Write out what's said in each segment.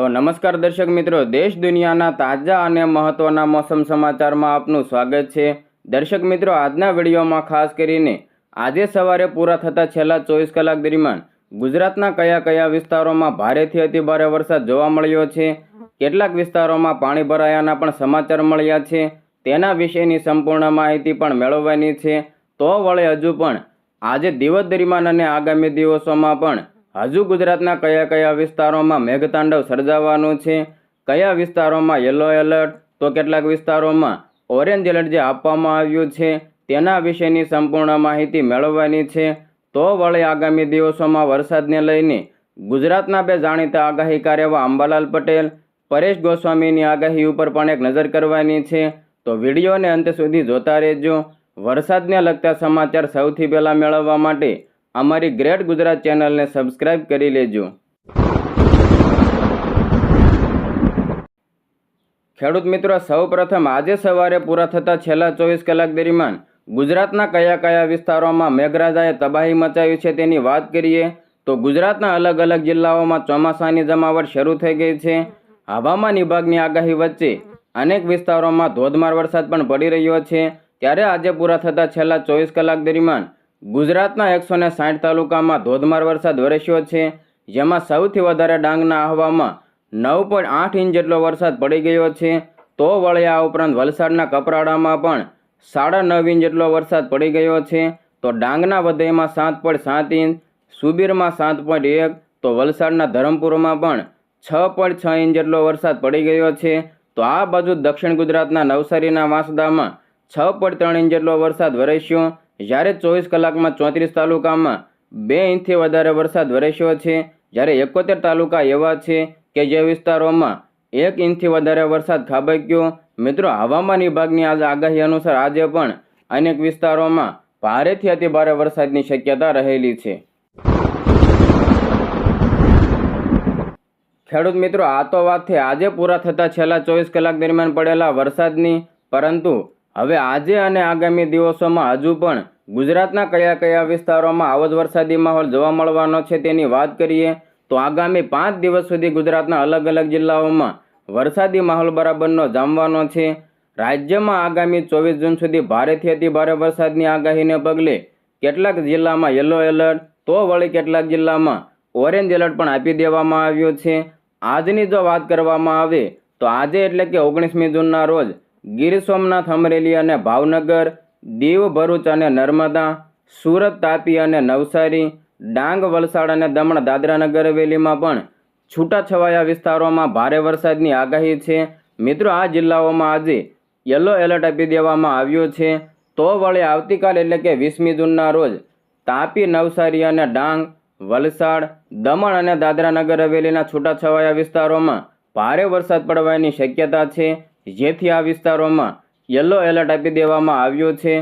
તો નમસ્કાર દર્શક મિત્રો, દેશ દુનિયાના તાજા અને મહત્વના મોસમ સમાચારમાં આપનું સ્વાગત છે. દર્શક મિત્રો, આજના વિડીયોમાં ખાસ કરીને આજે સવારે પૂરા થતા છેલ્લા ચોવીસ કલાક દરમિયાન ગુજરાતના કયા કયા વિસ્તારોમાં ભારેથી અતિભારે વરસાદ જોવા મળ્યો છે, કેટલાક વિસ્તારોમાં પાણી ભરાયાના પણ સમાચાર મળ્યા છે, તેના વિશેની સંપૂર્ણ માહિતી પણ મેળવવાની છે. તો વળે હજુ પણ આજે દિવસ દરમિયાન અને આગામી દિવસોમાં પણ હજુ ગુજરાતના કયા કયા વિસ્તારોમાં મેઘતાંડવ સર્જાવાનું છે? કયા વિસ્તારોમાં યલો એલર્ટ? તો કેટલાક વિસ્તારોમાં ઓરેન્જ એલર્ટ જે આપવામાં આવ્યું છે, તેના વિશેની સંપૂર્ણ માહિતી મેળવવાની છે. તો વળી આગામી દિવસોમાં વરસાદને લઈને ગુજરાતના બે જાણીતા આગાહીકાર એવા અંબાલાલ પટેલ, પરેશ ગોસ્વામીની આગાહી ઉપર પણ એક નજર કરવાની છે. તો વિડીયોને અંત સુધી જોતા રહેજો. વરસાદને લગતા સમાચાર સૌથી પહેલાં મેળવવા માટે અમારી ગ્રેટ ગુજરાત ચેનલને સબસ્ક્રાઈબ કરી લેજો. ખેડૂત મિત્રો, સૌપ્રથમ આજે સવારે પૂરા થતા છેલ્લા ચોવીસ કલાક દરમિયાન ગુજરાતના કયા કયા વિસ્તારોમાં મેઘરાજાએ તબાહી મચાવી છે તેની વાત કરીએ તો ગુજરાતના અલગ અલગ જિલ્લાઓમાં ચોમાસાની જમાવટ શરૂ થઈ ગઈ છે. હવામાન વિભાગની આગાહી વચ્ચે અનેક વિસ્તારોમાં ધોધમાર વરસાદ પણ પડી રહ્યો છે. ત્યારે આજે પૂરા થતા છેલ્લા ચોવીસ કલાક દરમિયાન ગુજરાતના એકસો ને સાઠ તાલુકામાં ધોધમાર વરસાદ વરસ્યો છે, જેમાં સૌથી વધારે ડાંગના આહવામાં નવ પોઈન્ટ આઠ ઇંચ જેટલો વરસાદ પડી ગયો છે. તો વળ્યા ઉપરાંત વલસાડના કપરાડામાં પણ સાડા નવ ઇંચ જેટલો વરસાદ પડી ગયો છે. તો ડાંગના વધઈમાં સાત પોઈન્ટ સાત ઇંચ, સુબીરમાં સાત પોઈન્ટ એક, તો વલસાડના ધરમપુરમાં પણ છ પોઈન્ટ છ ઇંચ જેટલો વરસાદ પડી ગયો છે. તો આ બાજુ દક્ષિણ ગુજરાતના નવસારીના વાંસદામાં છ પોઈન્ટ ત્રણ ઇંચ જેટલો વરસાદ વરસ્યો. જ્યારે ચોવીસ કલાકમાં ચોત્રીસ તાલુકામાં બે ઇંચથી વધારે વરસાદ વરસ્યો છે, જ્યારે એકોતેર તાલુકા એવા છે કે જે વિસ્તારોમાં એક ઇંચથી વધારે વરસાદ ખાબક્યો. મિત્રો, હવામાન વિભાગની આજ આગાહી અનુસાર આજે પણ અનેક વિસ્તારોમાં ભારેથી અતિભારે વરસાદની શક્યતા રહેલી છે. ખેડૂત મિત્રો, આ તો વાત થઈ આજે પૂરા થતા છેલ્લા ચોવીસ કલાક દરમિયાન પડેલા વરસાદની, પરંતુ હવે આજે અને આગામી દિવસોમાં હજુ પણ ગુજરાતના કયા કયા વિસ્તારોમાં આવો જ વરસાદી માહોલ જોવા મળવાનો છે તેની વાત કરીએ, તો આગામી પાંચ દિવસ સુધી ગુજરાતના અલગ અલગ જિલ્લાઓમાં વરસાદી માહોલ બરાબરનો જામવાનો છે. રાજ્યમાં આગામી ચોવીસ જૂન સુધી ભારેથી અતિ ભારે વરસાદની આગાહીને પગલે કેટલાક જિલ્લામાં યલો એલર્ટ, તો વળી કેટલાક જિલ્લામાં ઓરેન્જ એલર્ટ પણ આપી દેવામાં આવ્યું છે. આજની જો વાત કરવામાં આવે, તો આજે એટલે કે ઓગણીસમી જૂનના રોજ ગીર સોમનાથ, અમરેલી અને ભાવનગર, દીવ ભરૂચ અને નર્મદા, સુરત, તાપી અને નવસારી, ડાંગ, વલસાડ અને દમણ, દાદરા નગર હવેલીમાં પણ છૂટાછવાયા વિસ્તારોમાં ભારે વરસાદની આગાહી છે. મિત્રો, આ જિલ્લાઓમાં આજે યલો એલર્ટ આપી દેવામાં આવ્યો છે. તો વળી આવતીકાલ એટલે કે વીસમી જૂનના રોજ તાપી, નવસારી અને ડાંગ, વલસાડ, દમણ અને દાદરા નગર હવેલીના છૂટાછવાયા વિસ્તારોમાં ભારે વરસાદ પડવાની શક્યતા છે. જેથી આ વિસ્તારોમાં યલો એલર્ટ આપી દેવામાં આવ્યું છે.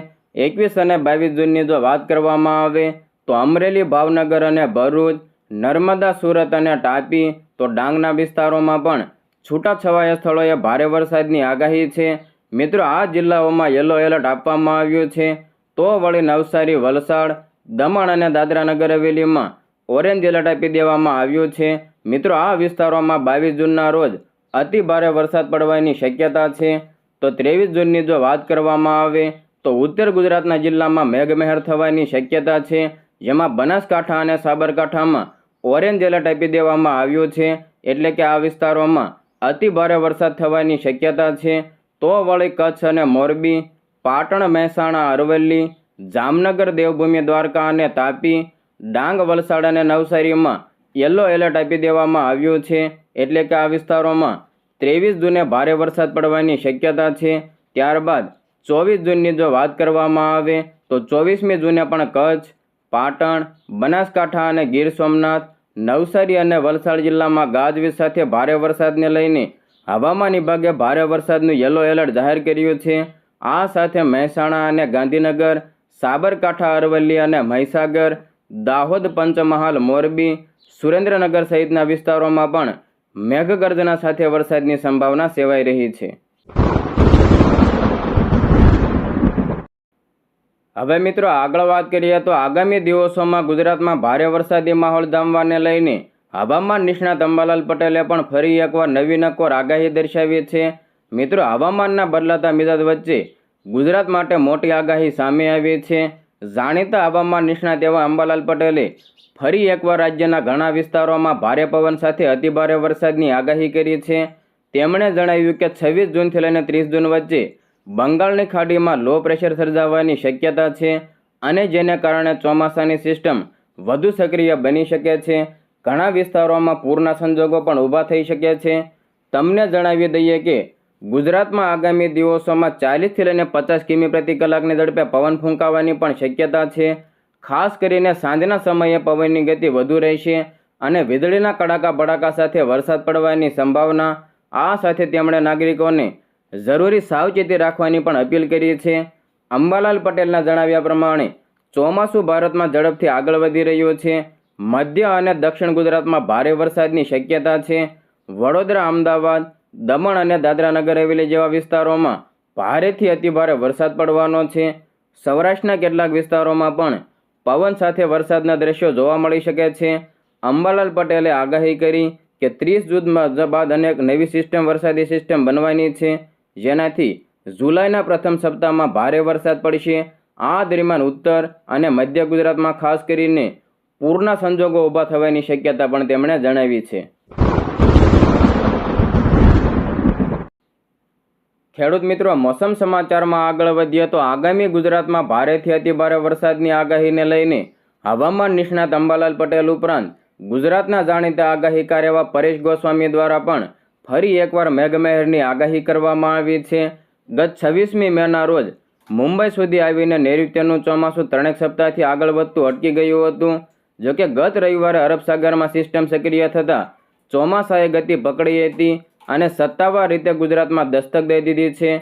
એકવીસ અને બાવીસ જૂનની જો વાત કરવામાં આવે તો અમરેલી, ભાવનગર અને ભરૂચ, નર્મદા, સુરત અને તાપી તો ડાંગના વિસ્તારોમાં પણ છૂટાછવાયા સ્થળોએ ભારે વરસાદની આગાહી છે. મિત્રો, આ જિલ્લાઓમાં યલો એલર્ટ આપવામાં આવ્યું છે. તો વળી નવસારી, વલસાડ, દમણ અને દાદરા નગર હવેલીમાં ઓરેન્જ એલર્ટ આપી દેવામાં આવ્યું છે. મિત્રો, આ વિસ્તારોમાં બાવીસ જૂનના રોજ અતિ ભારે વરસાદ પડવાની શક્યતા છે. તો ત્રેવીસ જૂનની જો વાત કરવામાં આવે, તો ઉત્તર ગુજરાતના જિલ્લામાં મેઘમહેર થવાની શક્યતા છે. જેમાં બનાસકાંઠા અને સાબરકાંઠામાં ઓરેન્જ એલર્ટ આપી દેવામાં આવ્યું છે. એટલે કે આ વિસ્તારોમાં અતિ ભારે વરસાદ થવાની શક્યતા છે. તો વળી કચ્છ અને મોરબી, પાટણ, મહેસાણા, અરવલ્લી, જામનગર, દેવભૂમિ, દ્વારકા અને તાપી, ડાંગ, વલસાડ અને નવસારીમાં યલો એલર્ટ આપી દેવામાં આવ્યું છે. એટલે કે આ વિસ્તારોમાં ત્રેવીસ જૂને ભારે વરસાદ પડવાની શક્યતા છે. ત્યારબાદ ચોવીસ જૂનની જો વાત કરવામાં આવે, તો ચોવીસમી જૂને પણ કચ્છ, પાટણ, બનાસકાંઠા અને ગીર સોમનાથ, નવસારી અને વલસાડ જિલ્લામાં ગાજવીજ સાથે ભારે વરસાદને લઈને હવામાન વિભાગે ભારે વરસાદનું યલો એલર્ટ જાહેર કર્યું છે. આ સાથે મહેસાણા અને ગાંધીનગર, સાબરકાંઠા, અરવલ્લી અને મહીસાગર, દાહોદ, પંચમહાલ, મોરબી, સુરેન્દ્રનગર સહિતના વિસ્તારોમાં પણ મેઘગર્જના સાથે વરસાદની સંભાવના સેવાઈ રહી છે. હવે મિત્રો આગળ વાત કરીએ તો આગામી દિવસોમાં ગુજરાતમાં ભારે વરસાદી માહોલ જામવાને લઈને હવામાન નિષ્ણાત અંબાલાલ પટેલે પણ ફરી એકવાર નવી નકોર આગાહી દર્શાવી છે. મિત્રો હવામાનના બદલાતા મિજાજ વચ્ચે ગુજરાત માટે મોટી આગાહી સામે આવી છે. જાણીતા હવામાન નિષ્ણાત એવા અંબાલાલ પટેલે ફરી એકવાર રાજ્યના ઘણા વિસ્તારોમાં ભારે પવન સાથે અતિભારે વરસાદની આગાહી કરી છે. તેમણે જણાવ્યું કે છવ્વીસ જૂનથી લઈને ત્રીસ જૂન વચ્ચે બંગાળની ખાડીમાં લો પ્રેશર સર્જાવાની શક્યતા છે અને જેને કારણે ચોમાસાની સિસ્ટમ વધુ સક્રિય બની શકે છે. ઘણા વિસ્તારોમાં પૂરના સંજોગો પણ ઊભા થઈ શકે છે. તમને જણાવી દઈએ કે ગુજરાતમાં આગામી દિવસોમાં ચાલીસથી લઈને પચાસ કિમી પ્રતિ કલાકની ઝડપે પવન ફૂંકાવાની પણ શક્યતા છે. ખાસ કરીને સાંજના સમયે પવનની ગતિ વધુ રહેશે અને વીજળીના કડાકા ભડાકા સાથે વરસાદ પડવાની સંભાવના, આ સાથે તેમણે નાગરિકોને જરૂરી સાવચેતી રાખવાની પણ અપીલ કરી છે. અંબાલાલ પટેલના જણાવ્યા પ્રમાણે, ચોમાસું ભારતમાં ઝડપથી આગળ વધી રહ્યું છે. મધ્ય અને દક્ષિણ ગુજરાતમાં ભારે વરસાદની શક્યતા છે. વડોદરા, અમદાવાદ દમણ અને દાદરા નગર હવેલી જેવા વિસ્તારોમાં ભારેથી અતિભારે વરસાદ પડવાનો છે. સૌરાષ્ટ્રના કેટલાક વિસ્તારોમાં પણ પવન સાથે વરસાદના દ્રશ્યો જોવા મળી શકે છે. અંબાલાલ પટેલે આગાહી કરી કે ત્રીસ જૂન બાદ અનેક નવી સિસ્ટમ, વરસાદી સિસ્ટમ બનવાની છે. જેનાથી જુલાઈના પ્રથમ સપ્તાહમાં ભારે વરસાદ પડશે. આ દરમિયાન ઉત્તર અને મધ્ય ગુજરાતમાં ખાસ કરીને પૂરના સંજોગો ઊભા થવાની શક્યતા પણ તેમણે જણાવી છે. ખેડૂત મિત્રો, મોસમ સમાચારમાં આગળ વધીએ તો આગામી ગુજરાતમાં ભારેથી અતિભારે વરસાદની આગાહીને લઈને હવામાન નિષ્ણાત અંબાલાલ પટેલ ઉપરાંત ગુજરાતના જાણીતા આગાહીકાર એવા પરેશ ગોસ્વામી દ્વારા પણ ફરી એકવાર મેઘમહેરની આગાહી કરવામાં આવી છે. ગત છવ્વીસમી મેના રોજ મુંબઈ સુધી આવીને નૈઋત્યનું ચોમાસું ત્રણેક સપ્તાહથી આગળ વધતું અટકી ગયું હતું. જોકે ગત રવિવારે અરબ સાગરમાં સિસ્ટમ સક્રિય થતાં ચોમાસાએ ગતિ પકડી હતી. અને સત્તાવાર રીતે ગુજરાતમાં દસ્તક દઈ દીધી છે.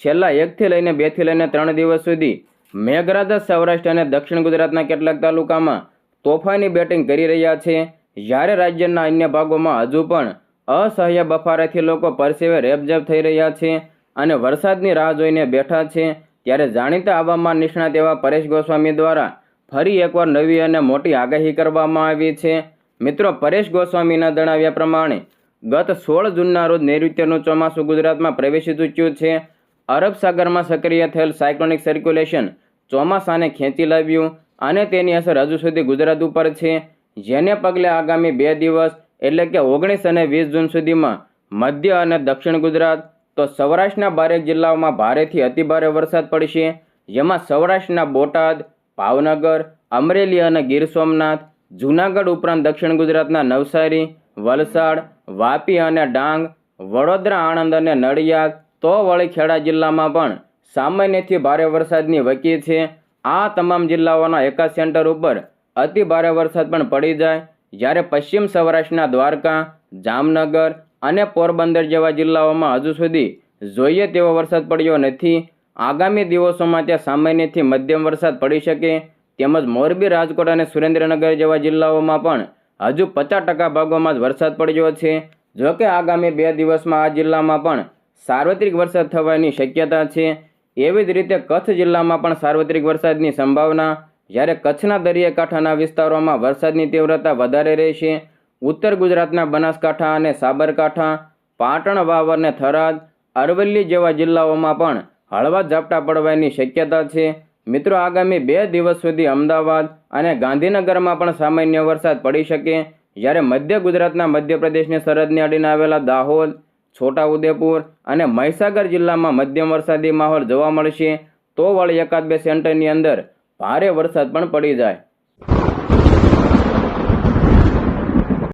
છેલ્લા એકથી લઈને બેથી લઈને ત્રણ દિવસ સુધી મેઘરાજા સૌરાષ્ટ્ર અને દક્ષિણ ગુજરાતના કેટલાક તાલુકામાં તોફાની બેટિંગ કરી રહ્યા છે. જ્યારે રાજ્યના અન્ય ભાગોમાં હજુ પણ અસહ્ય બફારાથી લોકો પરસેવે રેબઝેબ થઈ રહ્યા છે અને વરસાદની રાહ જોઈને બેઠા છે. ત્યારે જાણીતા હવામાન નિષ્ણાત એવા પરેશ ગોસ્વામી દ્વારા ફરી એકવાર નવી અને મોટી આગાહી કરવામાં આવી છે. મિત્રો, પરેશ ગોસ્વામીના જણાવ્યા પ્રમાણે ગત સોળ જૂનના રોજ નૈઋત્યનું ચોમાસું ગુજરાતમાં પ્રવેશી ચૂક્યું છે. અરબ સાગરમાં સક્રિય થયેલ સાયક્લોનિક સર્ક્યુલેશન ચોમાસાને ખેંચી લાવ્યું અને તેની અસર હજુ સુધી ગુજરાત ઉપર છે. જેને પગલે આગામી બે દિવસ એટલે કે ઓગણીસ અને વીસ જૂન સુધીમાં મધ્ય અને દક્ષિણ ગુજરાત તો સૌરાષ્ટ્રના બારેક જિલ્લાઓમાં ભારેથી અતિભારે વરસાદ પડશે. જેમાં સૌરાષ્ટ્રના બોટાદ, ભાવનગર, અમરેલી અને ગીર સોમનાથ, જૂનાગઢ ઉપરાંત દક્ષિણ ગુજરાતના નવસારી વલસાડ, વાપી અને ડાંગ, વડોદરા, આણંદ અને નડિયાદ. તો વળી ખેડા જિલ્લામાં પણ સામાન્યથી ભારે વરસાદની વકી છે. આ તમામ જિલ્લાઓના એકા સેન્ટર ઉપર અતિ ભારે વરસાદ પણ પડી જાય. જ્યારે પશ્ચિમ સૌરાષ્ટ્રના દ્વારકા, જામનગર અને પોરબંદર જેવા જિલ્લાઓમાં હજુ સુધી જોઈએ તેવો વરસાદ પડ્યો નથી. આગામી દિવસોમાં ત્યાં સામાન્યથી મધ્યમ વરસાદ પડી શકે. તેમજ મોરબી, રાજકોટ અને સુરેન્દ્રનગર જેવા જિલ્લાઓમાં પણ હજુ પચાસ ટકા ભાગોમાં જ વરસાદ પડ્યો છે. જોકે આગામી બે દિવસમાં આ જિલ્લામાં પણ સાર્વત્રિક વરસાદ થવાની શક્યતા છે. એવી જ રીતે કચ્છ જિલ્લામાં પણ સાર્વત્રિક વરસાદની સંભાવના, જ્યારે કચ્છના દરિયાકાંઠાના વિસ્તારોમાં વરસાદની તીવ્રતા વધારે રહેશે. ઉત્તર ગુજરાતના બનાસકાંઠા અને સાબરકાંઠા, પાટણ, વાવર અને થરાદ, અરવલ્લી જેવા જિલ્લાઓમાં પણ હળવા ઝાપટા પડવાની શક્યતા છે. મિત્રો, આગામી બે દિવસ સુધી અમદાવાદ અને ગાંધીનગરમાં પણ સામાન્ય વરસાદ પડી શકે. જ્યારે મધ્ય ગુજરાતના મધ્યપ્રદેશની સરહદને અડીને આવેલા દાહોદ, છોટાઉદેપુર અને મહીસાગર જિલ્લામાં મધ્યમ વરસાદી માહોલ જોવા મળશે. તો વળી એકાદ બે સેન્ટરની અંદર ભારે વરસાદ પણ પડી જાય.